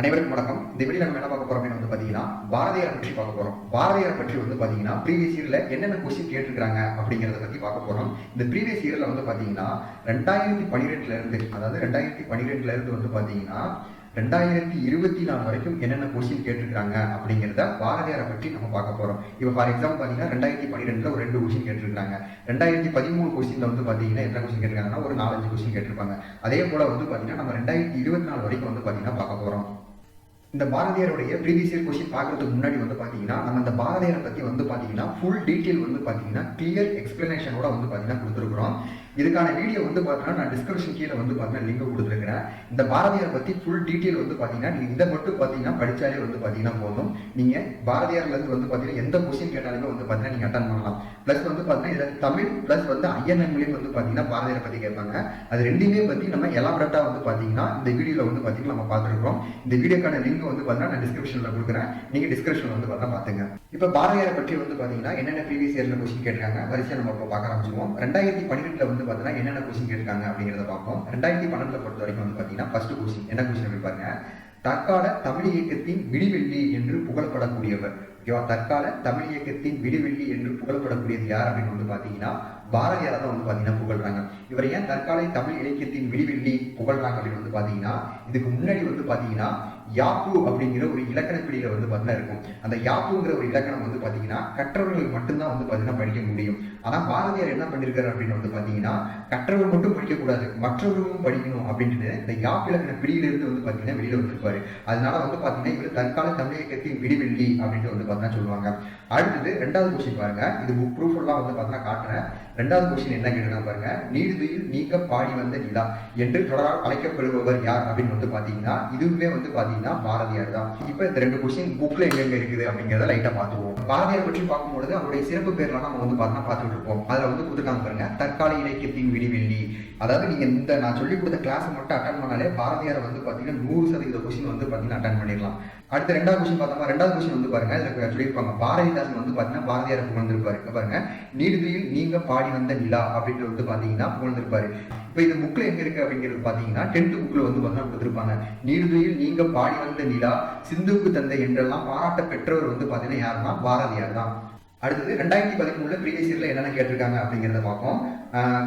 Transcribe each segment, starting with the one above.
அனைவருக்கும் வணக்கம். இந்த வீடியோ நம்ம என்ன பார்க்க போறோம் வந்து பாத்தீங்கன்னா பாரதியார் பற்றி பார்க்க போறோம். பாரதியார் பற்றி வந்து பாத்தீங்கன்னா ப்ரீவியஸ் இயர்ல என்னென்ன கொஸ்டின் கேட்டிருக்காங்க அப்படிங்கறத பத்தி பார்க்க போறோம். இந்த ப்ரீவியஸ் இயர்ல வந்து பாத்தீங்கன்னா ரெண்டாயிரத்தி பன்னிரெண்டுல இருந்து அதாவது ரெண்டாயிரத்தி பன்னிரெண்டுல இருந்து வந்து பாத்தீங்கன்னா ரெண்டாயிரத்தி இருபத்தி நாலு வரைக்கும் என்னென்ன கொஸ்டின் கேட்டிருக்காங்க அப்படிங்கிறத பாரதியாரை பற்றி நம்ம பார்க்க போறோம். இப்போ ஃபார் எக்ஸாம்பிள் பார்த்தீங்கன்னா ரெண்டாயிரத்தி பன்னிரெண்டுல ஒரு ரெண்டு கொஸ்டின் கேட்டிருக்காங்க ரெண்டாயிரத்தி பதிமூணு கொஸ்டின்ல வந்து பார்த்தீங்கன்னா எத்தனை கொஸ்டின் கேட்டிருக்காங்கன்னா ஒரு நாலஞ்சு கொஸ்டின் கேட்டிருப்பாங்க. அதே போல வந்து பார்த்தீங்கன்னா நம்ம ரெண்டாயிரத்தி இருபத்தி நாலு வரைக்கும் வந்து பார்த்தீங்கன்னா பார்க்க போறோம். இந்த பாரதியாருடைய ப்ரீவியஸ் இயர் கொஸ்டின் பார்க்கறதுக்கு முன்னாடி வந்து பார்த்தீங்கன்னா நம்ம இந்த பாரதியாரை பற்றி வந்து பார்த்தீங்கன்னா ஃபுல் டீட்டெயில் வந்து பார்த்தீங்கன்னா கிளியர் எக்ஸ்பிளனேஷனோட வந்து பார்த்தீங்கன்னா கொடுத்துருக்குறோம். இதுக்கான வீடியோ வந்து பார்த்தீங்கன்னா நான் டிஸ்கிரிப்ஷன் கீழே வந்து பார்த்தீங்கன்னா லிங்க் கொடுத்துருக்கிறேன். இந்த பாரதியார் பற்றி ஃபுல் டீட்டெயில் வந்து பார்த்தீங்கன்னா நீங்கள் இதை மட்டும் பார்த்தீங்கன்னா படித்தாலே வந்து பார்த்தீங்கன்னா போதும். நீங்கள் பாரதியார்லேருந்து வந்து பார்த்தீங்கன்னா எந்த கொஸ்டின் கேட்டாலுமே வந்து பார்த்தீங்கன்னா நீங்கள் அட்டன் பண்ணலாம். ப்ளஸ் வந்து பார்த்தீங்கன்னா இதில் தமிழ் ப்ளஸ் வந்து ஐஎன்எம்லேயும் வந்து பார்த்தீங்கன்னா பாரதியாரை பற்றி கேட்பாங்க. அது ரெண்டுமே பற்றி நம்ம எலாபரேட்டாக வந்து பார்த்தீங்கன்னா இந்த வீடியோவில் வந்து பார்த்தீங்கன்னா நம்ம பார்த்துருக்கோம் இந்த வீடியோக்கான லிங்க் வந்து பார்த்தீங்கன்னா நான் டிஸ்கிரிப்ஷனில் கொடுக்குறேன். நீங்கள் டிஸ்கிரிப்ஷனில் வந்து பார்த்தா பார்த்துங்க. இப்போ பாரதியாரை பற்றி வந்து பார்த்தீங்கன்னா என்னென்ன ப்ரீவியஸ் இயரில் கொஸ்டின் கேட்டிருக்காங்க? வரிசையாக நம்ம இப்போ பார்க்க ஆரம்பிச்சிருவோம். ரெண்டாயிரத்தி பன்னிரெண்டில் வந்து பார்த்தீங்கன்னா என்னென்ன கொஸ்டின் கேட்டிருக்காங்க அப்படிங்கிறத பார்ப்போம். ரெண்டாயிரத்தி பன்னெண்டில் பொறுத்த வரைக்கும் வந்து பார்த்தீங்கன்னா ஃபர்ஸ்ட் கொஸ்டின் என்ன கொஸ்டின் அப்படி பாருங்க? தற்கால தமிழ் இயக்கத்தின் விடிவெள்ளி என்று புகழப்படக்கூடியவர். ஓகேவா தற்கால தமிழ் இயக்கத்தின் விடிவெள்ளி என்று புகழப்படக்கூடியது யார் அப்படின்னு வந்து பார்த்தீங்கன்னா பாரதியாரை தான் வந்து பார்த்தீங்கன்னா புகழ்றாங்க. இவர் ஏன் தற்கால தமிழ் இலக்கியத்தின் விடிவெள்ளி புகழ்றாங்க அப்படின்னு வந்து பார்த்தீங்கன்னா இதுக்கு முன்னாடி வந்து பார்த்தீங்கன்னா யாப்பு அப்படிங்கிற ஒரு இலக்கண பிடியில வந்து பார்த்தீங்கன்னா இருக்கும். அந்த யாப்புங்கிற ஒரு இலக்கணம் வந்து பார்த்தீங்கன்னா கற்றவர்களுக்கு மட்டும்தான் வந்து பார்த்தீங்கன்னா படிக்க முடியும். ஆனால் பாரதியார் என்ன பண்ணியிருக்காரு அப்படின்னு வந்து பார்த்தீங்கன்னா கற்றவர் மட்டும் படிக்கக்கூடாது மற்றவர்களும் படிக்கணும் அப்படின்ட்டு இந்த யாப்பு இலக்கண பிடியிலிருந்து வந்து பார்த்தீங்கன்னா வெளியில வந்திருப்பாரு. அதனால வந்து பார்த்தீங்கன்னா இவர் தற்கால தமிழகத்தின் விடிவெள்ளி அப்படின்ட்டு வந்து பார்த்தீங்கன்னா சொல்லுவாங்க. அடுத்தது ரெண்டாவது கொஸ்டின் பாருங்க. இது புக் ப்ரூஃப் எல்லாம் வந்து பார்த்தீங்கன்னா காட்டுறேன். ரெண்டாவது கொஸ்டின் என்ன கேட்டுனா பாருங்க நீடுதுயில் நீக்க பாடி வந்த நிலா என்று தொடரால் அழைக்கப்படுபவர் யார் அப்படின்னு வந்து பாத்தீங்கன்னா இதுவுமே வந்து பாத்தீங்கன்னா பாரதியார் தான். இப்ப இந்த ரெண்டு கொஸ்டின் புக்ல எங்க இருக்குது அப்படிங்கறத லைட்டா பாத்துவோம் பாரதியார் பற்றி பார்க்கும்பொழுது அவருடைய சிறப்பு பேர்லாம் நம்ம வந்து பார்த்தா பார்த்துட்டு இருப்போம். அதுல வந்து கொடுத்துருக்காங்க பாருங்க தற்கால இலக்கியத்தின் விடிவெள்ளி அதாவது நீங்க இந்த நான் சொல்லி கொடுத்த கிளாஸ் மட்டும் அட்டன் பண்ணாலே பாரதியார் வந்து பாத்தீங்கன்னா நூறு சதவீத கொஸ்டின் வந்து பாத்தீங்கன்னா அட்டன் பண்ணிடலாம். அடுத்த ரெண்டாவது கொஸ்டின் பார்த்தோம்னா ரெண்டாவது கொஸ்டின் வந்து பாருங்க இதுல சொல்லியிருப்பாங்க. பாரதிதாசன் வந்து பாத்தீங்கன்னா பாரதியார் புகழ்ந்திருப்பாரு. பாருங்க நீடுதியில் நீங்க பாடி வந்த நிலா அப்படின்றது வந்து பாத்தீங்கன்னா புகழ்ந்திருப்பாரு. இப்போ இந்த புக்ல எங்க இருக்கு அப்படிங்கிறது பாத்தீங்கன்னா டென்த் புக்ல வந்து பாத்தீங்கன்னா கொடுத்துருப்பாங்க. நீடுதியில் நீங்க பாடி வந்த நிலா சிந்துவுக்கு தந்தை என்றெல்லாம் பாராட்ட பெற்றவர் வந்து பாத்தீங்கன்னா யாருன்னா பாரதியார் தான். அடுத்தது ரெண்டாயிரத்தி பதிமூணுல ப்ரீவியஸ் இயர்ல என்னென்ன கேட்டிருக்காங்க அப்படிங்கிறத பார்ப்போம்.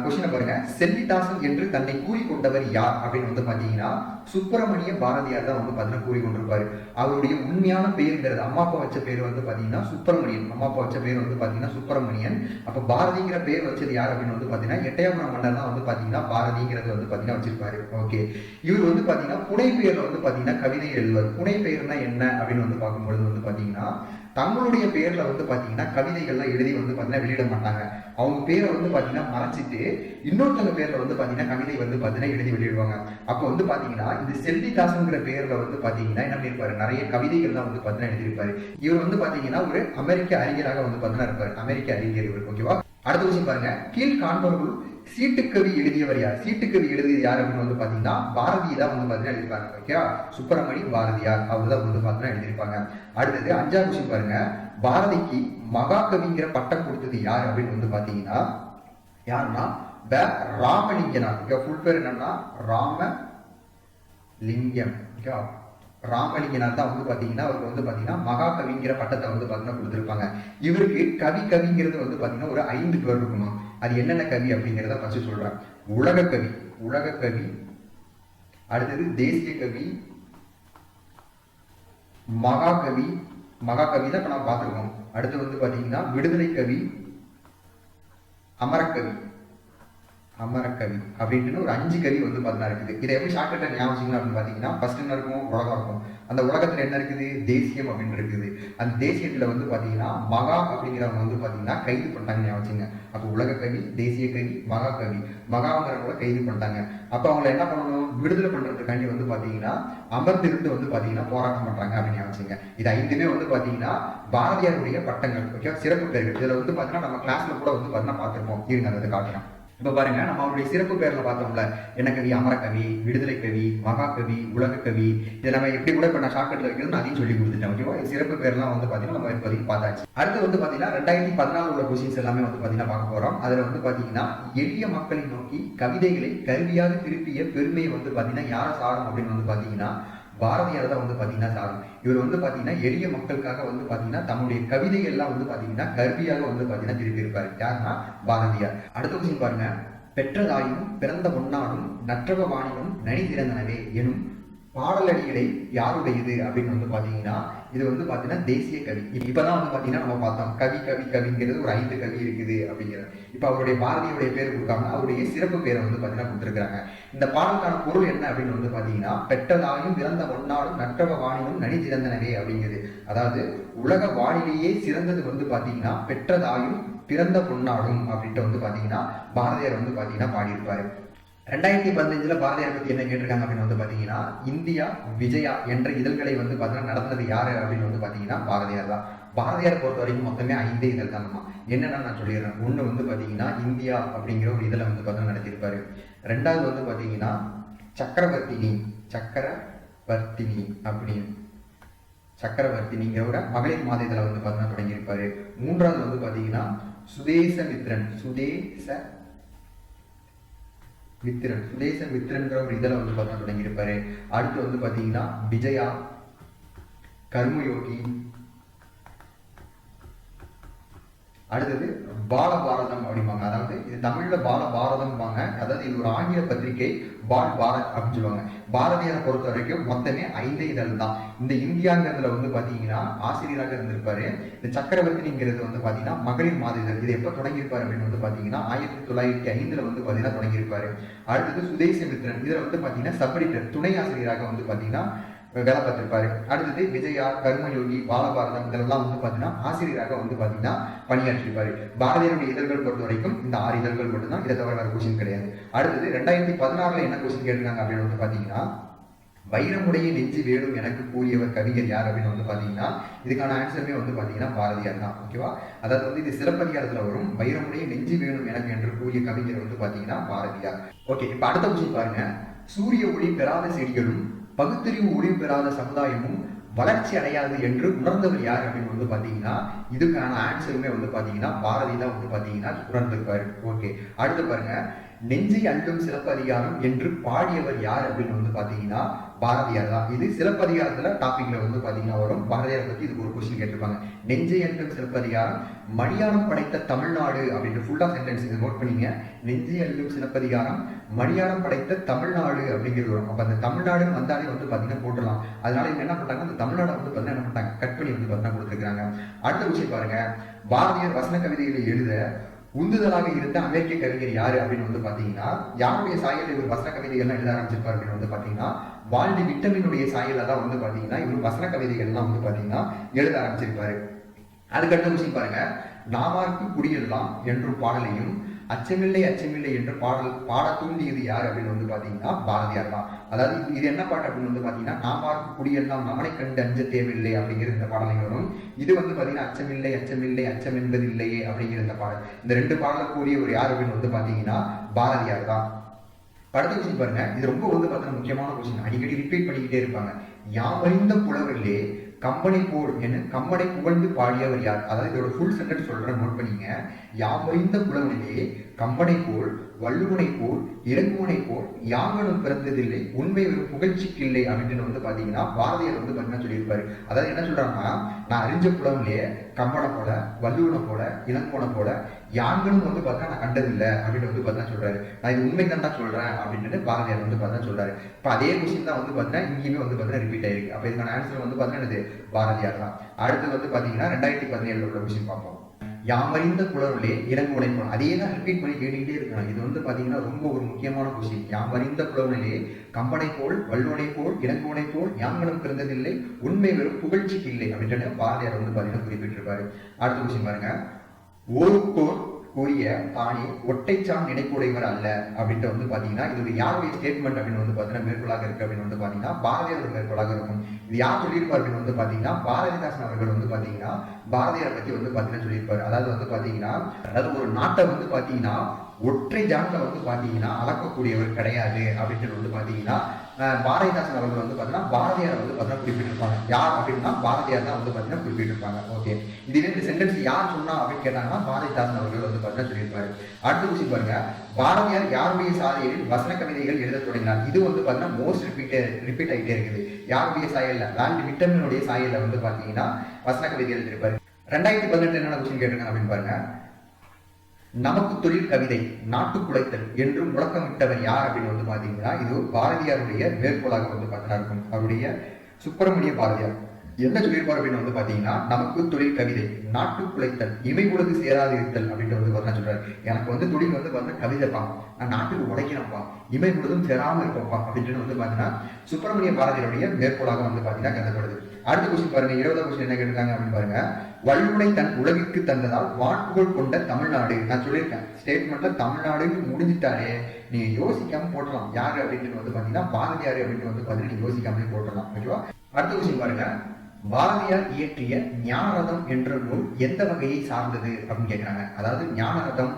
கொஸ்டினை பாருங்க. செல்லிதாசன் என்று தன்னை கூறிக்கொண்டவர் யார் அப்படின்னு வந்து பாத்தீங்கன்னா சுப்பிரமணிய பாரதியார் தான் வந்து பாத்தீங்கன்னா கூறிக்கொண்டிருப்பாரு. அவருடைய உண்மையான பெயர்ங்கிறது அம்மா அப்பா வச்ச பேர் வந்து பாத்தீங்கன்னா சுப்பிரமணியன். அம்மா அப்பா வச்ச பேர் வந்து பாத்தீங்கன்னா சுப்பிரமணியன். அப்ப பாரதிங்கிற பேர் வச்சது யார் அப்படின்னு வந்து பாத்தீங்கன்னா எட்டயபுரம் மன்னர் தான் வந்து பாத்தீங்கன்னா பாரதிங்கிறது வந்து பாத்தீங்கன்னா வச்சிருப்பாரு. ஓகே. இவர் வந்து பாத்தீங்கன்னா புனை பெயர்ல வந்து பாத்தீங்கன்னா கவிதை எழுதுவார். புனை பெயர்னா என்ன அப்படின்னு வந்து பார்க்கும்பொழுது வந்து பாத்தீங்கன்னா தங்களுடைய பேர்ல வந்து பாத்தீங்கன்னா கவிதைகள்லாம் எழுதி வந்து பாத்தீங்கன்னா வெளியிட மாட்டாங்க அவங்க பேரை வந்து பாத்தீங்கன்னா மறைச்சிட்டு இன்னொருத்தவங்க பேர்ல வந்து பாத்தீங்கன்னா கவிதை வந்து பாத்தீங்கன்னா எழுதி வெளியிடுவாங்க அப்போ வந்து பாத்தீங்கன்னா இந்த செல்விதாசன்ங்கிற பேர்ல வந்து பாத்தீங்கன்னா என்ன பண்ணிருப்பாரு நிறைய கவிதைகள் தான் வந்து பாத்தீங்கன்னா எழுதியிருப்பாரு இவர் வந்து பாத்தீங்கன்னா ஒரு அமெரிக்க அறிஞராக வந்து பாத்தீங்கன்னா இருப்பாரு அமெரிக்க அறிஞர் இவர் ஓகேவா அடுத்த விஷயம் பாருங்க கீழ் காண்பவர்கள் சீட்டுக்கவி எழுதியவர் யார்? சீட்டுக்கவி எழுதியது யார் அப்படின்னு வந்து பாத்தீங்கன்னா பாரதி தான் வந்து பாத்தீங்கன்னா எழுதியிருப்பாங்க ஓகேவா சுப்பிரமணி பாரதியார் அவர் தான் வந்து பாத்தீங்கன்னா எழுதியிருப்பாங்க. அடுத்தது அஞ்சாவது விஷயம் பாருங்க. பாரதிக்கு மகாகவிங்கிற பட்டம் கொடுத்தது யார் அப்படின்னு வந்து பாத்தீங்கன்னா யாருன்னா ப ராமலிங்கனார். ஃபுல் பேர் என்னன்னா ராம லிங்கம் ஓகேவா ராமலிங்கனார் தான் வந்து பாத்தீங்கன்னா அவருக்கு வந்து பாத்தீங்கன்னா மகாகவிங்கிற பட்டத்தை வந்து பாத்தீங்கன்னா கொடுத்துருப்பாங்க. இவருக்கு கவி கவிங்கிறது வந்து பாத்தீங்கன்னா ஒரு ஐந்து பேர் இருக்கணும் அது என்னென்ன கவி அப்படிங்கிறத ஃபர்ஸ்ட் சொல்றேன். உலக கவி உலக கவி அடுத்தது தேசிய கவி. மகாகவி. மகாகவி தான் இப்ப நம்ம பார்த்துருக்கோம். அடுத்து வந்து பாத்தீங்கன்னா விடுதலை கவி. அமரக்கவி. அமரக்கவி அப்படின்ட்டு ஒரு அஞ்சு கவி வந்து பார்த்தீங்கன்னா இருக்குது. இதை எப்படி ஷார்ட்கட்டை ஞாபகம் அப்படின்னு பார்த்தீங்கன்னா ஃபர்ஸ்ட் என்ன இருக்கும் உலகம் இருக்கும் அந்த உலகத்தில் என்ன இருக்குது? தேசியம் அப்படின்னு இருக்குது. அந்த தேசியத்தில் வந்து பார்த்தீங்கன்னா மகா அப்படிங்கிறவங்க வந்து பார்த்தீங்கன்னா கைது பண்ணிட்டாங்க ஞாபகம் அப்போ உலக கவி தேசிய கவி மகா கவி. மகாங்கிறவங்கள கைது பண்ணிட்டாங்க. அப்போ அவங்கள என்ன பண்ணணும்? விடுதலை பண்ணுறதுக்காண்டி வந்து பார்த்தீங்கன்னா அமர்ந்திருந்து வந்து பார்த்தீங்கன்னா போராட்டம் பண்ணுறாங்க அப்படின்னு ஞாபகம் இது ஐந்துமே வந்து பார்த்தீங்கன்னா பாரதியாருடைய பட்டங்கள் ஓகே சிறப்பு பெயர்கள் இதில் வந்து பார்த்தீங்கன்னா நம்ம கிளாஸ்ல கூட வந்து பார்த்தீங்கன்னா பார்த்துருப்போம். இருங்க அதை காட்டுறேன் இப்ப பாருங்க நம்ம அவருடைய சிறப்பு பேரில் பார்த்தோம்ல என்ன கவி? அமரக்கவி விடுதலை கவி மகாகவி உலகக்கவி கவி இதை நம்ம எப்படி கூட இப்போ நான் ஷார்ட்கட்ல வைக்கிறது அதையும் சொல்லி கொடுத்துட்டேன் ஓகேவா சிறப்பு பேர்லாம் வந்து பார்த்தீங்கன்னா நம்ம இப்போதைக்கு பார்த்தாச்சு. அடுத்து வந்து பாத்தீங்கன்னா ரெண்டாயிரத்தி பதினாலு உள்ள கொஸ்டின்ஸ் எல்லாமே வந்து பாத்தீங்கன்னா பார்க்க போறோம். அதுல வந்து பாத்தீங்கன்னா எளிய மக்களை நோக்கி கவிதைகளை கருவியாக திருப்பிய பெருமையை வந்து பாத்தீங்கன்னா யாரை சாரும் அப்படின்னு வந்து பாத்தீங்கன்னா பாரதியார் தான் வந்து பாத்தீங்கன்னா சாரும் இவர் வந்து பாத்தீங்கன்னா எளிய மக்களுக்காக வந்து பாத்தீங்கன்னா தன்னுடைய கவிதைகள்லாம் வந்து பாத்தீங்கன்னா கல்வியாக வந்து பாத்தீங்கன்னா திருப்பி இருப்பாரு யாருன்னா பாரதியார். அடுத்த விஷயம் பாருங்க. பெற்றதாயும் பிறந்த முன்னாலும் நற்றவ வாணியும் நனி திறந்தனவே எனும் பாடலடிகளை யாருடையது அப்படின்னு வந்து பாத்தீங்கன்னா இது வந்து பாத்தீங்கன்னா தேசிய கவி. இப்போ இப்பதான் வந்து பாத்தீங்கன்னா நம்ம பார்த்தோம். கவி கவி கவிங்கிறது ஒரு ஐந்து கவி இருக்குது அப்படிங்கிறது இப்ப அவருடைய பாரதியுடைய பேர் கொடுக்காம அவருடைய சிறப்பு பேரை வந்து பாத்தீங்கன்னா கொடுத்திருக்காங்க இந்த பாடலுக்கான பொருள் என்ன அப்படின்னு வந்து பாத்தீங்கன்னா பெற்றதாயும் பிறந்த ஒன்னாலும் நற்றவ வாணியும் நனி திறந்தனவே அப்படிங்கிறது. அதாவது உலக வானிலேயே சிறந்தது வந்து பாத்தீங்கன்னா பெற்றதாயும் பிறந்த பொன்னாடும் அப்படின்ட்டு வந்து பாத்தீங்கன்னா பாரதியார் வந்து பாத்தீங்கன்னா பாடியிருப்பாரு. ரெண்டாயிரத்தி பதினஞ்சுல பாரதியார் பத்தி என்ன கேட்டிருக்காங்க அப்படின்னு வந்து பாத்தீங்கன்னா இந்தியா விஜயா என்ற இதழ்களை வந்து பாத்தீங்கன்னா நடந்தது யாரு அப்படின்னு வந்து பாத்தீங்கன்னா பாரதியார் தான். பாரதியார் பொறுத்த வரைக்கும் மொத்தமே ஐந்து இதழ் தானம்மா என்னென்ன நான் சொல்லிடுறேன்? ஒன்று வந்து பாத்தீங்கன்னா இந்தியா அப்படிங்கிற ஒரு இதழை வந்து பாத்தீங்கன்னா நடத்தியிருப்பாரு. ரெண்டாவது வந்து பாத்தீங்கன்னா சக்கரவர்த்தினி சக்கரவர்த்தினி அப்படின்னு. சக்கரவர்த்தினிங்கிற மகளிர் மாத இதழை வந்து பாத்தீங்கன்னா தொடங்கியிருப்பாரு. மூன்றாவது வந்து பாத்தீங்கன்னா சுதேசமித்ரன் சுதேச மித்திரன் சுதேச மித்திரன்கிற ஒரு இதழை வந்து பார்த்தா தொடங்கியிருப்பாரு. அடுத்து வந்து பாத்தீங்கன்னா விஜயா கர்மயோகி. அடுத்தது பாலபாரதம் அப்படிம்பாங்க. இது பால பாரதம்பாங்க. அதாவது இது ஒரு ஆங்கில பத்திரிகை பால் பாரத் அப்படின்னு சொல்லுவாங்க. பாரதியாரை பொறுத்த வரைக்கும் மொத்தமே ஐந்து இதழ் தான். இந்த இந்தியாங்கிறதுல வந்து பாத்தீங்கன்னா ஆசிரியராக இருந்திருப்பாரு. இந்த சக்கரவர்த்தினிங்கிறது வந்து பாத்தீங்கன்னா மகளிர் மாத இதழ். இது எப்ப தொடங்கியிருப்பாரு அப்படின்னு வந்து பாத்தீங்கன்னா ஆயிரத்தி தொள்ளாயிரத்தி ஐந்துல வந்து பாத்தீங்கன்னா தொடங்கியிருப்பாரு. அடுத்தது சுதேசமித்ரன் இதுல வந்து பாத்தீங்கன்னா சப்பரிட்டர் துணை ஆசிரியராக வந்து பாத்தீங்கன்னா வேலை பார்த்திருப்பாரு. அடுத்தது விஜயா கர்மயோகி பாலபாரதம் இதெல்லாம் வந்து பாத்தீங்கன்னா ஆசிரியராக வந்து பாத்தீங்கன்னா பணியாற்றிருப்பாரு. பாரதியருடைய இதழ்கள் பொறுத்த வரைக்கும் இந்த ஆறு இதழ்கள் மட்டும்தான். இதை தவிர வேறு கொஸ்டின் கிடையாது. அடுத்தது ரெண்டாயிரத்தி பதினாறுல என்ன கொஸ்டின் கேட்டிருக்காங்க அப்படின்னு வந்து பாத்தீங்கன்னா வைரமுடைய நெஞ்சு வேணும் எனக்கு கூறியவர் கவிஞர் யார் அப்படின்னு வந்து பாத்தீங்கன்னா இதுக்கான ஆன்சருமே வந்து பாத்தீங்கன்னா பாரதியார் தான். ஓகேவா அதாவது வந்து இது சிலப்பதிகாரத்துல வரும். வைரமுடைய நெஞ்சு வேணும் எனக்கு என்று கூறிய கவிஞர் வந்து பாத்தீங்கன்னா பாரதியார். ஓகே இப்ப அடுத்த கொஸ்டின் பாருங்க. சூரிய ஒளி பெறாத செடிகளும் பகுத்தறிவு முடிவு பெறாத சமுதாயமும் வளர்ச்சி அடையாது என்று உணர்ந்தவர் யார் அப்படின்னு வந்து பாத்தீங்கன்னா இதுக்கான ஆன்சருமே வந்து பாத்தீங்கன்னா பாரதி தான் வந்து பாத்தீங்கன்னா உணர்ந்திருப்பாரு. ஓகே அடுத்து பாருங்க. நெஞ்சை அண்டும் சிலப்பதிகாரம் என்று பாடியவர் யார் அப்படின்னு வந்து பாத்தீங்கன்னா பாரதியார் தான். இது சிலப்பதிகாரத்துல டாபிக்ல வந்து பாத்தீங்கன்னா வரும். பாரதியார் பத்தி இதுக்கு ஒரு கொஸ்டின் கேட்டிருப்பாங்க. நெஞ்சை அண்டும் சிலப்பதிகாரம் மணியாரம் படைத்த தமிழ்நாடு அப்படின்னு ஃபுல்லா சென்டென்ஸ் இதை நோட் பண்ணீங்க. நெஞ்சை அண்டும் சிலப்பதிகாரம் மணியாரம் படைத்த தமிழ்நாடு அப்படிங்கிறது வரும். அப்ப அந்த தமிழ்நாடுன்னு வந்தாலே வந்து பாத்தீங்கன்னா போட்டுடலாம். அதனால இவங்க என்ன பண்ணாங்க அந்த தமிழ்நாடு வந்து பாத்தீங்கன்னா என்ன பண்ணாங்க கட் பண்ணி வந்து பாத்தீங்கன்னா கொடுத்துருக்காங்க அடுத்த விஷயம் பாருங்க. பாரதியார் வசன கவிதைகளை எழுத உந்துதலாக இருந்த அமெரிக்க கவிஞர் யாரு அப்படின்னு வந்து பாத்தீங்கன்னா யாருடைய சாயல் இவர் வசன கவிதைகள்லாம் எழுத ஆரம்பிச்சிருப்பாரு அப்படின்னு வந்து பாத்தீங்கன்னா வாழ்ந்து விட்டமினுடைய சாயல தான் வந்து பாத்தீங்கன்னா இவர் வசன கவிதைகள்லாம் வந்து பாத்தீங்கன்னா எழுத ஆரம்பிச்சிருப்பாரு. அதுக்கடுத்த விஷயம் பாருங்க. நாமார்க்கு குடியெல்லாம் என்றும் பாடலையும் அச்சமில்லை அச்சமில்லை என்று பாடல் பாட தூண்டியது யார் அப்படின்னு வந்து பாத்தீங்கன்னா பாரதியார் தான். அதாவது இது- என்ன பாட்டு அப்படின்னு வந்து பாத்தீங்கன்னா நாமார்க்கு குடியெல்லாம் நம்மளை கண்டு அஞ்ச தேவையில்லை அப்படிங்கிற இந்த பாடலை வரும். இது வந்து பாத்தீங்கன்னா அச்சமில்லை அச்சமில்லை அச்சம் என்பது இல்லையே அப்படிங்கிற இந்த பாடல். இந்த ரெண்டு பாடலை கூடிய ஒரு யார் அப்படின்னு வந்து பாத்தீங்கன்னா பாரதியார் தான். படத்தை கொஸ்டின் பாருங்க. இது ரொம்ப வந்து பார்த்தீங்கன்னா முக்கியமான கொஸ்டின் அடிக்கடி ரிப்பீட் பண்ணிக்கிட்டே இருப்பாங்க. யாவறிந்த புலவர்களே கம்பனை போர் என கம்பனை புகழ்ந்து பாடியவர் யார்? அதாவது இதோட ஃபுல் சென்டென்ஸ் சொல்றேன் நோட் பண்ணீங்க யாமறிந்த புலவனிலே கம்பனை போல் வள்ளுவனை போல் இறங்குவனை போல் யாங்களும் பிறந்ததில்லை உண்மை ஒரு புகழ்ச்சிக்கு இல்லை அப்படின்னு வந்து பாத்தீங்கன்னா பாரதியார் வந்து பாத்தீங்கன்னா சொல்லியிருப்பாரு. அதாவது என்ன சொல்றாங்கன்னா நான் அறிஞ்ச புலவனிலே கம்பனை போல வள்ளுவனை போல இளங்கோனை போல யாங்களும் வந்து பார்த்தா நான் கண்டதில்லை அப்படின்னு வந்து பார்த்தா சொல்றாரு. நான் இது உண்மை தான் சொல்றேன் அப்படின்னு பாரதியார் வந்து பார்த்தா சொல்றாரு. இப்ப அதே கொஸ்டின் தான் வந்து பார்த்தீங்கன்னா இங்கேயுமே வந்து பார்த்தீங்கன்னா ரிப்பீட் ஆயிருக்கு. அப்ப இதுக்கான ஆன்சர் வந்து பார்த்தீங்கன்னா பாரதியார் தான். அடுத்து வந்து பாத்தீங்கன்னா ரெண்டாயிரத்தி பதினேழுல உள்ள கொஸ்டின் பார்ப்போம். யாமறிந்த புலவர்களே இறங்கு உடைப்போம் அதே தான் ரிப்பீட் பண்ணி கேட்டுக்கிட்டே இருக்கணும் இது வந்து பார்த்தீங்கன்னா ரொம்ப ஒரு முக்கியமான கொஸ்டின் யாமறிந்த புலவனிலே கம்பனை போல் வல்லுவனை போல் இறங்குவனை போல் யாங்களும் பிறந்ததில்லை உண்மை வெறும் புகழ்ச்சிக்கு இல்லை அப்படின்ற பாரதியார் வந்து பார்த்தீங்கன்னா குறிப்பிட்டிருப்பாரு. அடுத்த கொஸ்டின் பாருங்க. ஓருக்கோர் கூறிய பாணி ஒட்டைச்சான் நினைப்புடையவர் அல்ல அப்படின்ட்டு வந்து பாத்தீங்கன்னா இது ஒரு யாருடைய ஸ்டேட்மெண்ட் அப்படின்னு வந்து பாத்தீங்கன்னா மேற்கோளாக இருக்கு அப்படின்னு வந்து பாத்தீங்கன்னா பாரதியார் மேற்கோளாக இருக்கும். இது யார் சொல்லியிருப்பார் அப்படின்னு வந்து பாத்தீங்கன்னா பாரதிதாசன் அவர்கள் வந்து பாத்தீங்கன்னா பாரதியார் பத்தி வந்து பாத்தீங்கன்னா சொல்லியிருப்பார். அதாவது வந்து பாத்தீங்கன்னா அதாவது ஒரு நாட்டை வந்து பாத்தீங்கன்னா ஒற்றை ஜான்ல வந்து பார்த்தீங்கன்னா அளக்கக்கூடியவர் கிடையாது அப்படின்ட்டு வந்து பார்த்தீங்கன்னா பாரதிதாசன் அவர்கள் வந்து பார்த்தீங்கன்னா பாரதியார் வந்து பார்த்தீங்கன்னா குறிப்பிட்டிருப்பாங்க. யார் அப்படின்னா பாரதியார் தான் வந்து பார்த்தீங்கன்னா குறிப்பிட்டிருப்பாங்க. ஓகே இதுவே இந்த சென்டென்ஸ் யார் சொன்னா அப்படின்னு கேட்டாங்கன்னா பாரதிதாசன் அவர்கள் வந்து பார்த்தீங்கன்னா சொல்லியிருப்பாரு. அடுத்த விஷயம் பாருங்க. பாரதியார் யாருடைய சாலையில் வசன கவிதைகள் எழுத தொடங்கினார்? இது வந்து பார்த்தீங்கன்னா மோஸ்ட் ரிப்பீட் ரிப்பீட் ஆகிட்டே இருக்குது. யாருடைய சாயல்ல? லாண்ட் விட்டமினுடைய சாயல்ல வந்து பார்த்தீங்கன்னா வசன கவிதை எழுதியிருப்பாரு. ரெண்டாயிரத்தி பதினெட்டு என்னென்ன கொஸ்டின் கேட்டிருக்காங்க அப்படின்னு பாருங்க. நமக்கு தொழில் கவிதை நாட்டு குலைத்தல் என்று முழக்கமிட்டவர் யார் அப்படின்னு வந்து பாத்தீங்கன்னா இது பாரதியாருடைய மேற்கோளாக வந்து பார்த்தீங்கன்னா இருக்கும் அவருடைய சுப்பிரமணிய பாரதியார். என்ன சொல்லியிருப்பார் அப்படின்னு வந்து பாத்தீங்கன்னா நமக்கு தொழில் கவிதை நாட்டு குலைத்தல் இமை உலகு சேராது இருத்தல் அப்படின்ட்டு வந்து பார்த்தீங்கன்னா சொல்றாரு. எனக்கு வந்து தொழில் வந்து பார்த்தீங்கன்னா கவிதைப்பா நான் நாட்டுக்கு உடைக்கணும்ப்பா இமை முழுதும் சேராமல் இருப்பப்பா அப்படின்ட்டு வந்து பாத்தீங்கன்னா சுப்பிரமணிய பாரதியாருடைய மேற்கோளாக வந்து பாத்தீங்கன்னா கருதப்படுது. அடுத்த கொஸ்டின் பாருங்க இருபதாம் கொஸ்டின் என்ன கேட்டிருக்காங்க அப்படின்னு பாருங்க. வள்ளுனை தன் உலகிற்கு தந்ததால் வாக்குகள் கொண்ட தமிழ்நாடு. நான் சொல்லியிருக்கேன் ஸ்டேட்மெண்ட்ல தமிழ்நாடுன்னு முடிஞ்சிட்டாலே நீங்க யோசிக்காம போட்டலாம். யாரு அப்படின்ட்டு வந்து பாத்தீங்கன்னா பாரதியார் அப்படின்னு வந்து பாத்தீங்கன்னா நீங்க யோசிக்காமலே போட்டலாம். ஓகேவா அடுத்த கொஸ்டின் பாருங்க. பாரதியார் இயற்றிய ஞானரதம் என்ற நூல் எந்த வகையை சார்ந்தது அப்படின்னு கேட்கிறாங்க அதாவது ஞானரதம்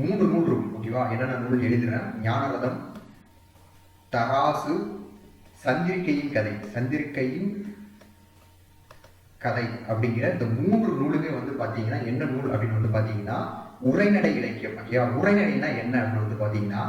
மூன்று நூல் இருக்கும் ஓகேவா என்னென்ன நூல் எழுதுறேன் ஞானரதம் தராசு சந்திரிக்கையின் கதை. சந்திரிக்கையின் கதை அப்படிங்கிற இந்த மூன்று நூலுமே வந்து பார்த்தீங்கன்னா என்ன நூல் அப்படின்னு வந்து பார்த்தீங்கன்னா உரைநடை இலக்கியம். ஓகேவா உரைநடைனா என்ன அப்படின்னு வந்து பார்த்தீங்கன்னா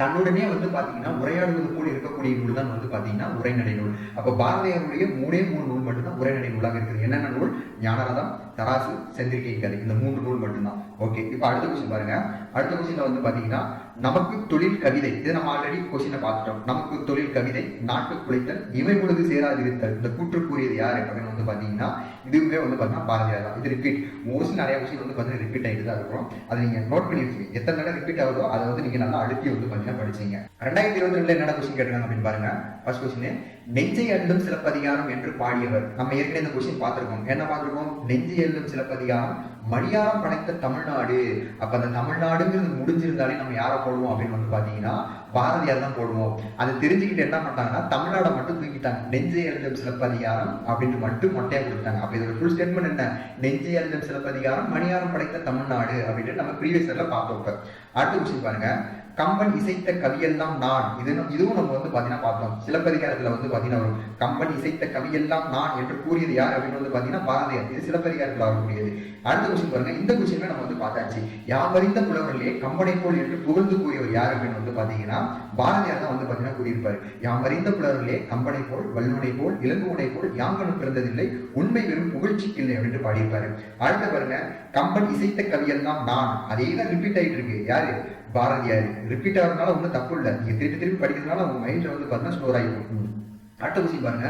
தன்னுடனே வந்து பார்த்தீங்கன்னா உரையாடுவது கூட இருக்கக்கூடிய நூல் தான் வந்து பார்த்தீங்கன்னா உரைநடை நூல். அப்போ பாரதியாருடைய மூணே மூணு நூல் மட்டும்தான் உரைநடை நூலாக இருக்குது. என்னென்ன நூல்? ஞானரதம் தராசு செந்திரிக்கை கதை. இந்த மூன்று நூல் மட்டும்தான். ஓகே இப்போ அடுத்த கொஸ்டின் பாருங்க. அடுத்த கொஸ்டின்ல வந்து பார்த்தீங்கன்னா நமக்கு தொழில் கவிதை இதை நம்ம ஆல்ரெடி கொஸ்டினை பார்த்துட்டோம். நமக்கு தொழில் கவிதை நாட்டு குலைத்தல் இவை பொழுது சேராதிருத்தல். இந்த கூற்று கூறியது யார் அப்படின்னு வந்து பாத்தீங்கன்னா இதுவுமே வந்து பாத்தீங்கன்னா பாரதியார் தான். இது ரிப்பீட் மோஸ்ட் நிறைய விஷயம் வந்து பாத்தீங்கன்னா ரிப்பீட் ஆகிட்டு தான் இருக்கும். அதை நீங்க நோட் பண்ணி வச்சுங்க எத்தனை தடவை ரிப்பீட் ஆகுதோ அதை வந்து நீங்க நல்லா அழுத்தி வந்து பாத்தீங்கன்னா படிச்சீங்க. ரெண்டாயிரத்தி இருபத்தி ரெண்டுல என்ன கொஸ்டின் கேட்டுருக்காங்க அப்படின்னு பாருங்க. ஃபர்ஸ்ட் கொஸ்டின் நெஞ்சை அள்ளும் சிலப்பதிகாரம் என்று பாடியவர். நம்ம ஏற்கனவே இந்த கொஸ்டின் பார்த்துருக்கோம். என்ன பார்த்துருக்கோம்? நெஞ்சை அள்ளும் சிலப்பதிகாரம். மணியாரம் படைத்த தமிழ்நாடு. அப்ப அந்த தமிழ்நாடுங்கிறது முடிஞ்சிருந்தாலே நம்ம யாரை போடுவோம் அப்படின்னு வந்து பாத்தீங்கன்னா பாரதியார் தான் போடுவோம். அதை தெரிஞ்சுக்கிட்டு என்ன பண்ணாங்கன்னா தமிழ்நாடை மட்டும் தூக்கிட்டாங்க. நெஞ்சை எழுதும் சிலப்பதிகாரம் அப்படின்னு மட்டும் மொட்டையா கொடுத்தாங்க அப்ப இதோட ஃபுல் ஸ்டேட்மெண்ட் என்ன? நெஞ்சை எழுதும் சிலப்பதிகாரம் மணியாரம் படைத்த தமிழ்நாடு அப்படின்னு நம்ம ப்ரீவியஸ் இயர்ல பார்த்தோம் அடுத்த கொஸ்டின் பாருங்க. கம்பன் இசைத்த கவியெல்லாம் நான். இது இதுவும் நம்ம வந்து பாத்தீங்கன்னா பார்த்தோம் சிலப்பதிகாரத்துல வந்து பாத்தீங்கன்னா வரும். கம்பன் இசைத்த கவியெல்லாம் நான் என்று கூறியது யார் அப்படின்னு வந்து பாத்தீங்கன்னா பாரதியார். இது சிலப்பதிகாரத்தில் வரக்கூடியது. அடுத்த கொஸ்டின் பாருங்க. இந்த கொஸ்டின்ல நம்ம வந்து பார்த்தாச்சு. யாவறிந்த புலவர்களே கம்பனை போல் என்று புகழ்ந்து கூறியவர் யார் அப்படின்னு வந்து பாத்தீங்கன்னா பாரதியார் தான் வந்து பாத்தீங்கன்னா கூறியிருப்பாரு. யாவறிந்த புலவர்களே கம்பனை போல் வல்லுனை போல் இளங்குவனை போல் யாங்கனும் பிறந்ததில்லை. உண்மை வெறும் புகழ்ச்சிக்கு இல்லை அப்படின்னு பாடியிருப்பாரு. அடுத்த பாருங்க. கம்பன் இசைத்த கவியெல்லாம் நான். அதே தான் ரிப்பீட் ஆயிட்டு இருக்கு. யாரு? பாரதியார். ரிப்பீட் ஆகிறதுனால ஒன்றும் தப்பு இல்லை. நீங்க திருப்பி திருப்பி படிக்கிறதுனால உங்க மைண்ட்ல வந்து பார்த்தீங்கன்னா ஸ்டோர் ஆகிடும் அடுத்த கொஸ்டின் பாருங்க.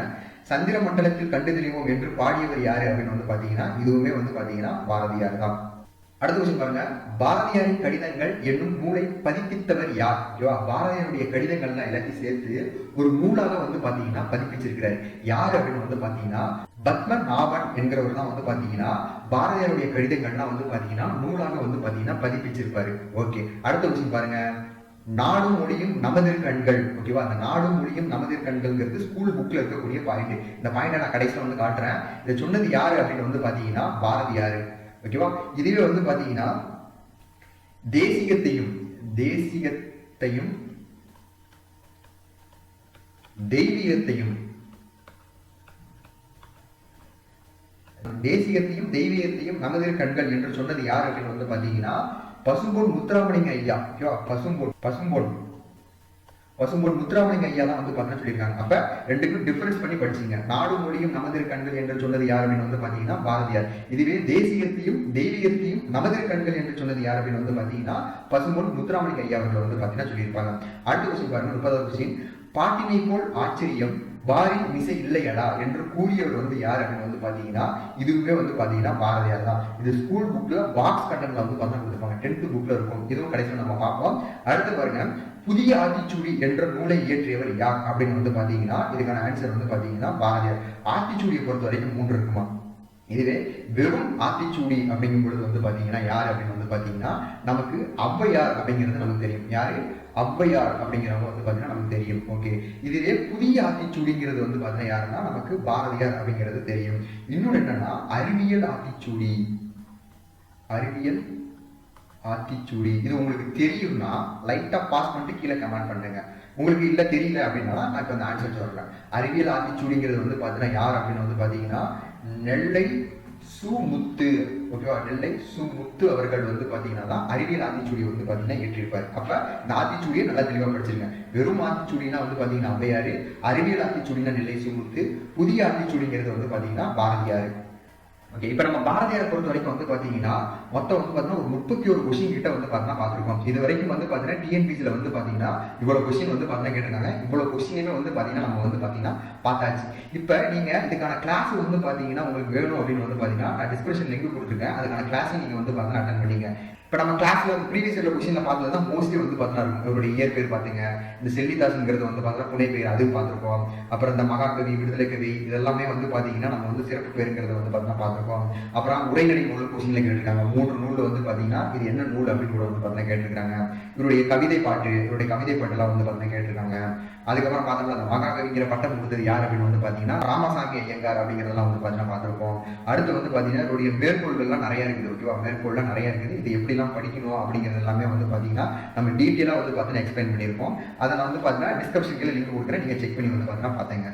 சந்திர மண்டலத்தில் கண்டு தெளிவோம் என்று பாடியவர் யாரு அப்படின்னு வந்து பாத்தீங்கன்னா இதுவுமே வந்து பாத்தீங்கன்னா பாரதியார் தான். அடுத்த கொஸ்டின் பாருங்க. பாரதியாரின் கடிதங்கள் என்னும் நூலை பதிப்பித்தவர் யார்? ஓகேவா பாரதியாருடைய கடிதங்கள்லாம் எல்லாத்தையும் சேர்த்து ஒரு நூலாக வந்து பாத்தீங்கன்னா பதிப்பிச்சிருக்கிறார். யார் அப்படின்னு வந்து பாத்தீங்கன்னா பத்மநாபன் என்கிறவர் தான் வந்து பார்த்தீங்கன்னா பாரதியாருடைய கடிதங்கள்லாம் வந்து பார்த்தீங்கன்னா நூலாக வந்து பார்த்தீங்கன்னா பதிப்பிச்சிருப்பாரு. ஓகே. அடுத்த விஷயம் பாருங்க. நாடும் மொழியும் நமதிர் கண்கள். ஓகேவா? அந்த நாடும் மொழியும் நமதிர் கண்கள்ங்கிறது ஸ்கூல் புக்ல இருக்கக்கூடிய பாயிண்ட் இந்த பாயிண்டை நான் கடைசியில் வந்து காட்டுறேன். இதை சொன்னது யாரு அப்படின்னு வந்து பார்த்தீங்கன்னா பாரதியார். ஓகேவா? இதுவே வந்து பார்த்தீங்கன்னா தேசிகத்தையும் தேசிகத்தையும் தெய்வீகத்தையும் தேசியத்தையும் தெய்வீகத்தையும் நமதிர் கண்கள் என்று சொன்னது யார் அப்படின்னு வந்து பாத்தீங்கன்னா பசும்பொன் முத்துராமலிங்க ஐயா. ஓகேவா பசும்பொன் பசும்பொன். பசும்பொன் முத்துராமலிங்க ஐயா தான் வந்து பண்ண சொல்லியிருக்காங்க. அப்ப ரெண்டுக்கும் டிஃபரன்ஸ் பண்ணி படிச்சீங்க. நாடு மொழியும் நமதிர் கண்கள் என்று சொன்னது யார் அப்படின்னு வந்து பாத்தீங்கன்னா பாரதியார். இதுவே தேசியத்தையும் தெய்வீகத்தையும் நமதிர் கண்கள் என்று சொன்னது யார் அப்படின்னு வந்து பாத்தீங்கன்னா பசும்பொன் முத்துராமலிங்க ஐயா அவர்கள் வந்து பாத்தீங்கன்னா சொல்லியிருப்பாங்க. அடுத்த கொஸ்டின் பாருங்க முப்பதாவது கொஸ்டின் பாட்டினை போல் ஆச்சரியம் வாரி மிசை இல்லையடா என்று கூறியவர் வந்து யார் அப்படின்னு வந்து பார்த்தீங்கன்னா இதுவுமே வந்து பார்த்தீங்கன்னா பாரதியார் தான். இது ஸ்கூல் புக்கில் பாக்ஸ் கண்டனில் வந்து பார்த்தா கொடுத்துருப்பாங்க. டென்த்து புக்கில் இருக்கும். இதுவும் கடைசியில் நம்ம பார்ப்போம். அடுத்து பாருங்க. புதிய ஆத்திச்சூடி என்ற நூலை இயற்றியவர் யார் அப்படின்னு வந்து பார்த்தீங்கன்னா இதுக்கான ஆன்சர் வந்து பார்த்தீங்கன்னா பாரதியார். ஆத்திச்சூடியை பொறுத்த வரைக்கும் மூன்று இருக்குமா? இதுவே வெறும் ஆத்திச்சூடி அப்படிங்கும் பொழுது வந்து பார்த்தீங்கன்னா யார் அப்படின்னு வந்து பார்த்தீங்கன்னா நமக்கு ஔவையார் அப்படிங்கிறது நமக்கு தெரியும். யார்? ஔவையார் அப்படிங்கிறவங்க வந்து பார்த்தீங்கன்னா நமக்கு தெரியும். ஓகே இதுவே புதிய ஆத்திச்சூடிங்கிறது வந்து பார்த்தீங்கன்னா யாருன்னா நமக்கு பாரதியார் அப்படிங்கிறது தெரியும். இன்னொன்று என்னன்னா அறிவியல் ஆத்திச்சூடி. அறிவியல் ஆத்திச்சூடி. இது உங்களுக்கு தெரியும்னா லைட்டாக பாஸ் பண்ணிட்டு கீழே கமெண்ட் பண்ணுங்க. உங்களுக்கு இல்லை தெரியல அப்படின்னா நான் இப்போ அந்த ஆன்சர் சொல்கிறேன் அறிவியல் ஆத்திச்சூடிங்கிறது வந்து பார்த்தீங்கன்னா யார் அப்படின்னு வந்து பார்த்தீங்கன்னா நெல்லை சுமுத்து ஓகேவா நெல்லை சுமுத்து அவர்கள் வந்து பார்த்தீங்கன்னா தான் அறிவியல் ஆத்திச்சூடியை வந்து பார்த்தீங்கன்னா ஏற்றிருப்பார். அப்ப இந்த ஆத்திச்சூடியை நல்லா தெளிவாக படிச்சிருங்க. வெறும் ஆத்திச்சூடினா வந்து பார்த்தீங்கன்னா ஔவையாரு அறிவியல் ஆத்திச்சூடினா நெல்லை சுமுத்து புதிய ஆத்திச்சூடிங்கிறது வந்து பார்த்தீங்கன்னா பாரதியார். ஓகே இப்போ நம்ம பாரதியாரை பொறுத்த வரைக்கும் வந்து பார்த்தீங்கன்னா மொத்தம் வந்து பார்த்தீங்கன்னா ஒரு முப்பத்தி ஒரு கொஸ்டின் கிட்ட வந்து பார்த்தீங்கன்னா பார்த்துருக்கோம் இது வரைக்கும் வந்து பார்த்தீங்கன்னா டிஎன்பிசியில் வந்து பார்த்தீங்கன்னா இவ்வளோ கொஸ்டின் வந்து பார்த்தீங்கன்னா கேட்டிருக்காங்க இவ்வளோ கொஸ்டினுமே வந்து பார்த்தீங்கன்னா நம்ம வந்து பார்த்தீங்கன்னா பார்த்தாச்சு இப்போ நீங்கள் இதுக்கான கிளாஸ் வந்து பார்த்தீங்கன்னா உங்களுக்கு வேணும் அப்படின்னு வந்து பார்த்தீங்கன்னா நான் டிஸ்கிரிப்ஷன் லிங்க் கொடுத்துருக்கேன் அதுக்கான கிளாஸை நீங்கள் வந்து பார்த்தீங்கன்னா அட்டன் பண்ணிங்க இப்போ நம்ம கிளாஸ்ல ப்ரீவியஸ் இயர்ல கொஸ்டின்ல பார்த்தது தான் மோஸ்ட்லி வந்து பார்த்தீங்கன்னா இருக்கும் இவருடைய பேர் பார்த்தீங்க இந்த செல்லிதாசுங்கிறது வந்து பார்த்தீங்கன்னா புனை பெயர் அது பார்த்துருக்கோம் அப்புறம் இந்த மகாகவி விடுதலை கவி இதெல்லாமே வந்து பார்த்தீங்கன்னா நம்ம வந்து சிறப்பு பேருங்கிறத வந்து பார்த்தீங்கன்னா பார்த்துருக்கோம் அப்புறம் உரைநடை நூல் கொஸ்டின்ல கேட்டிருக்காங்க மூன்று நூல் வந்து பார்த்தீங்கன்னா இது என்ன நூல் அப்படின்னு கூட வந்து பார்த்தீங்கன்னா கேட்டிருக்காங்க. இவருடைய கவிதை பாட்டு இவருடைய கவிதை பாட்டுலாம் வந்து பார்த்தீங்கன்னா கேட்டிருக்காங்க. அதுக்கப்புறம் பார்த்தோம்னா அந்த மகாகவிங்கிற பட்டம் கொடுத்தது யார் அப்படின்னு வந்து பார்த்தீங்கன்னா ராமசாமி ஐயங்கார் அப்படிங்கிறதெல்லாம் வந்து பார்த்தீங்கன்னா பார்த்துருக்கோம் அடுத்து வந்து பார்த்தீங்கன்னா இவருடைய மேற்கோள்கள்லாம் நிறையா இருக்குது ஓகேவா மேற்கோள்லாம் நிறைய இருக்குது. இது எப்படிலாம் படிக்கணும் அப்படிங்கிறது எல்லாமே வந்து பார்த்தீங்கன்னா நம்ம டீட்டெயிலாக வந்து பார்த்தீங்கன்னா எக்ஸ்பிளைன் பண்ணியிருப்போம். அதை நான் வந்து பார்த்தீங்கன்னா டிஸ்கிரிப்ஷன் கீழே லிங்க் கொடுக்குறேன். நீங்கள் செக் பண்ணி வந்து பார்த்தீங்கன்னா பார்த்தேங்க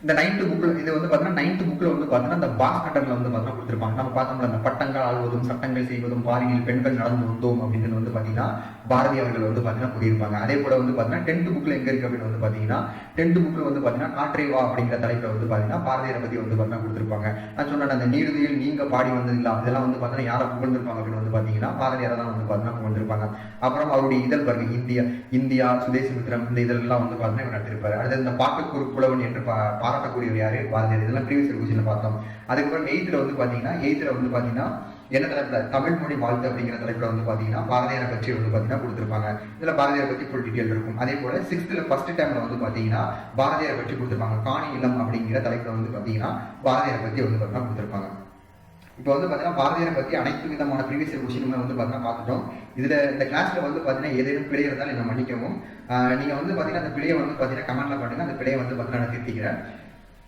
இந்த நைன்த்து புக்கில் இது வந்து பார்த்தீங்கன்னா நைன்த்து புக்கில் வந்து பார்த்தீங்கன்னா இந்த பாஸ் கட்டரில் வந்து பார்த்தீங்கன்னா கொடுத்துருப்பாங்க நம்ம பார்த்தோம்ல அந்த பட்டங்கள் ஆள்வதும் சட்டங்கள் செய்வதும் பாரியில் பெண்கள் நடந்து வந்தோம் அப்படின்னு வந்து பார்த்தீங்கன்னா பாரதி அவர்கள் வந்து பார்த்தீங்கன்னா கூறியிருப்பாங்க அதே போல் வந்து பார்த்தீங்கன்னா டென்த்து புக்கில் எங்கே இருக்குது அப்படின்னு வந்து பார்த்தீங்கன்னா டென்த்து புக்கில் வந்து பார்த்தீங்கன்னா காற்றை வா அப்படிங்கிற தலைப்பில் வந்து பார்த்தீங்கன்னா பாரதியாரை பற்றி வந்து பார்த்தீங்கன்னா கொடுத்துருப்பாங்க நான் சொன்னேன் அந்த நீடுதியில் நீங்கள் பாடி வந்ததில்லா அதெல்லாம் வந்து பார்த்தீங்கன்னா யாரை புகழ்ந்திருப்பாங்க அப்படின்னு வந்து பார்த்தீங்கன்னா பாரதியாரை தான் வந்து பார்த்தீங்கன்னா புகழ்ந்திருப்பாங்க அப்புறம் அவருடைய இதழ் பாருங்க இந்தியா இந்தியா சுதேசி மித்திரம் இந்த இதழெல்லாம் வந்து பார்த்தீங்கன்னா இவர் நடத்திருப்பாரு அடுத்து இந்த பாட்டுக்குறு புலவன் என்று பா பாராட்டக்கூடியவர் யாரு? பாரதியார். இதெல்லாம் ப்ரீவியஸ் கொஸ்டின்ல பார்த்தோம். அதுக்கப்புறம் எயித்துல வந்து பாத்தீங்கன்னா எயித்துல வந்து பாத்தீங்கன்னா என்ன தலைப்புல? தமிழ் மொழி வாழ்த்து அப்படிங்கிற தலைப்புல வந்து பாத்தீங்கன்னா பாரதியாரை பற்றி வந்து பாத்தீங்கன்னா கொடுத்துருப்பாங்க. இதுல பாரதியார் பத்தி ஃபுல் டீட்டெயில் இருக்கும். அதே போல சிக்ஸ்த்ல ஃபர்ஸ்ட் டைம்ல வந்து பாத்தீங்கன்னா பாரதியாரை பற்றி கொடுத்துருப்பாங்க. காணி இல்லம் அப்படிங்கிற தலைப்புல வந்து பாத்தீங்கன்னா பாரதியாரை பத்தி வந்து பாத்தீங்கன்னா கொடுத்துருப்பாங்க. இப்போ வந்து பார்த்தீங்கன்னா பாரதியாரை பற்றி அனைத்து விதமான ப்ரீவியஸ் கொஸ்டினுமே வந்து பார்த்தீங்கன்னா பார்த்துட்டோம். இதில் இந்த கிளாஸில் வந்து பார்த்தீங்கன்னா ஏதேனும் பிழை இருந்தாலும் என்ன மன்னிக்கவும். ஆஹ் நீங்க வந்து பார்த்தீங்கன்னா அந்த பிழையை வந்து பார்த்தீங்கன்னா கமெண்ட்ல பண்ணுங்கள் அந்த பிழையை வந்து பார்த்தீங்கன்னா நான் திருத்திக்கிறேன்.